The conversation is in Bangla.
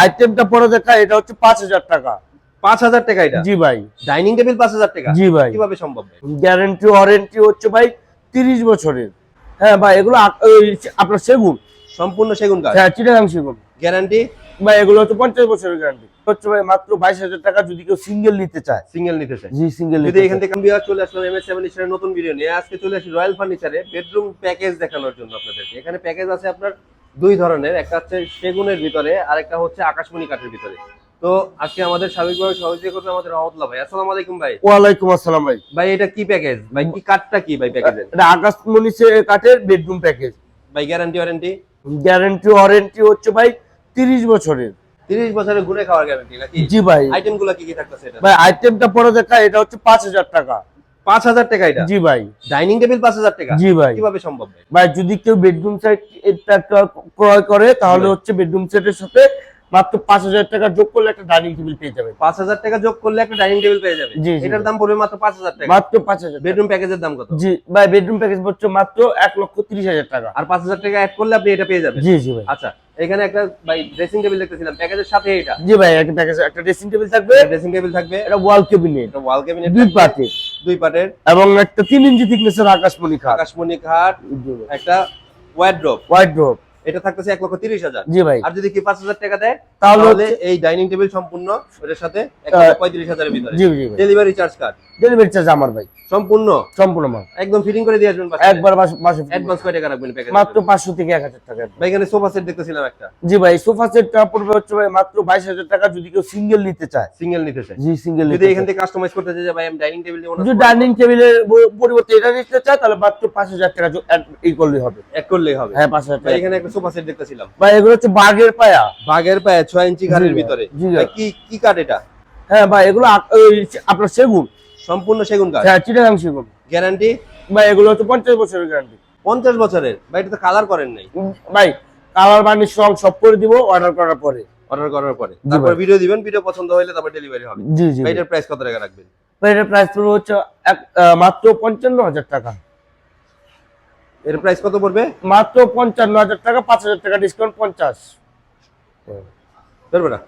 আইটেমটা পরে দেখা এটা হচ্ছে পাঁচ হাজার টাকা। পাঁচ হাজার টাকা এটা? জি ভাই। ডাইনিং টেবিল পাঁচ হাজার টাকা? জি ভাই। কীভাবে সম্ভব? গ্যারেন্টি ওয়ারেন্টি হচ্ছে ভাই তিরিশ বছরের। হ্যাঁ ভাই এগুলো আপনার সেগুন। সম্পূর্ণ সেগুন কাঠ হ্যাঁ চিটাগাং সেগুন। গ্যারান্টি ভাই এগুলো হচ্ছে পঞ্চাশ বছরের গ্যারান্টি হচ্ছে ভাই মাত্র বাইশ হাজার টাকা যদি কেউ সিঙ্গেল নিতে চায়। সিঙ্গেল নিতে চায়। জি সিঙ্গেল যদি এখান থেকে আমি চলে আসলাম এম এস সেভেন নতুন ভিডিও নিয়ে আজকে চলে আসি রয়্যাল ফার্নিচারে বেডরুম প্যাকেজ দেখানোর জন্য আপনাদেরকে। এখানে প্যাকেজ আছে আপনার দুই ধরনের একটা হচ্ছে সেগুনের ভিতরে আর একটা হচ্ছে আকাশমণি কাঠের ভিতরে। তো আজকে আমাদের স্বাভাবিকভাবে সহযোগিতা করবে আমাদের রহমতুল্লাহ ভাই। আসসালামু আলাইকুম ভাই। ওয়ালাইকুম আসসালাম ভাই। ভাই এটা কি প্যাকেজ ভাই কি কাঠটা কি ভাই প্যাকেজ এটা আকাশমণি সে কাঠের বেডরুম প্যাকেজ ভাই গ্যারান্টি ওয়ারেন্টি গ্যারেন্টি ওয়ারেন্টি হচ্ছে ভাই তিরিশ বছরের। তিরিশ বছরের ঘুরে খাওয়ার গ্যারান্টি নাকি? জি ভাই। আইটেমগুলা কি কি থাকতেছে এটা? ভাই আইটেমটা পরে দেখা এটা হচ্ছে পাঁচ হাজার টাকা। পাঁচ হাজার টাকা এটা। জি ভাই। ডাইনিং টেবিল পাঁচ হাজার টাকা। জি ভাই। কীভাবে সম্ভব ভাই? যদি কেউ বেডরুম সেট এটা ক্রয় করে তাহলে হচ্ছে বেডরুম সেটের সাথে মাত্র পাঁচ হাজার টাকা যোগ করলে একটা ডাইনিং টেবিল পেয়ে যাবে পাঁচ হাজার টাকা যোগ করলে একটা ডাইনিং টেবিল পেয়ে যাবে। এটার দাম পড়বে মাত্র পাঁচ হাজার টাকা। মাত্র পাঁচ হাজার বেডরুম প্যাকেজের দাম কত? জি ভাই বেডরুম প্যাকেজ হচ্ছে মাত্র এক লক্ষ তিরিশ হাজার টাকা। আর পাঁচ হাজার টাকা অ্যাড করলে আপনি এটা পেয়ে যাবেন। জি জি ভাই। আচ্ছা এখানে একটা ভাই ড্রেসিং টেবিল দেখতেছিলাম। প্যাকেজের সাথে এটা। জি ভাই একটা প্যাকেজ একটা ড্রেসিং টেবিল থাকবে। ড্রেসিং টেবিল থাকবে। এটা ওয়াল কেবিনেট একটা ওয়াল ক্যাবিনেট দুই পার্টের। দুই পাটের। এবং একটা তিন ইঞ্চি থিকনেসের আকাশমণি খাট। আকাশমণি খাট একটা ওয়ার্ড্রোব হোয়াইট ড্রপ এটা থাকতেছে এক লক্ষ তিরিশ হাজার। জি ভাই। আর যদি কি পাঁচ হাজার টাকা দেয় তাহলে এই ডাইনিং টেবিল সম্পূর্ণ এটার সাথে পঁয়ত্রিশ হাজারের ভিতরে। Delivery charge card delivery charge আমার ভাই। সম্পূর্ণ? সম্পূর্ণ মাল। একদম ফিটিং করে দিয়ে আসবেন একবার মাসে অ্যাডভান্স কয় টাকা রাখবেন প্যাকেজ মাত্র পাঁচশো থেকে এক হাজার টাকা ভাই এখানে সোফা সেট দেখতেছিলাম একটা। জি ভাই সোফা সেটটা পড়বে হচ্ছে ভাই মাত্র বাইশ হাজার টাকা যদি কেউ সিঙ্গেল নিতে চায়। সিঙ্গেল নিতে চাই জি সিঙ্গেল যদি এখান থেকে কাস্টমাইজ করতে চাই ভাই আমি ডাইনিং টেবিল নিব যদি ডাইনিং টেবিলের পরিবর্তে এটা নিতে চায় তাহলে মাত্র পাঁচ হাজার টাকা যো- করলেই হবে। এক করলেই হবে। হ্যাঁ পাঁচ হাজার ভাই টাকা। এখানে একটা সোফা সেট দেখতেছিলাম ভাই এগুলো হচ্ছে বাঘের পায়া। বাঘের পায়ে ইঞ্চি জি, ভিতরে। কি কি কাঠ এটা? হ্যাঁ ভাই এগুলো আপনার সেগুন। সম্পূর্ণ সেগুন কাঠ? হ্যাঁ চিটাগাং সেগুন। গ্যারান্টি ভাই এগুলো হচ্ছে পঞ্চাশ বছরের গ্যারান্টি পঞ্চাশ বছরের? ভাই এটা তো কালার করেন নাই। ভাই কালার বানিশ রং সব করে দিব অর্ডার করার পরে। অর্ডার করার পরে। তারপর ভিডিও দিবেন ভিডিও পছন্দ হলে তারপর ডেলিভারি হবে। জি জি। এটার প্রাইস কত টাকা রাখবেন? ভাই এটার প্রাইস হচ্ছে মাত্র পঞ্চান্ন হাজার টাকা। এর প্রাইস কত পড়বে? মাত্র পঞ্চান্ন হাজার টাকা পাঁচ হাজার টাকা ডিসকাউন্ট পঞ্চাশ। ধরবে না।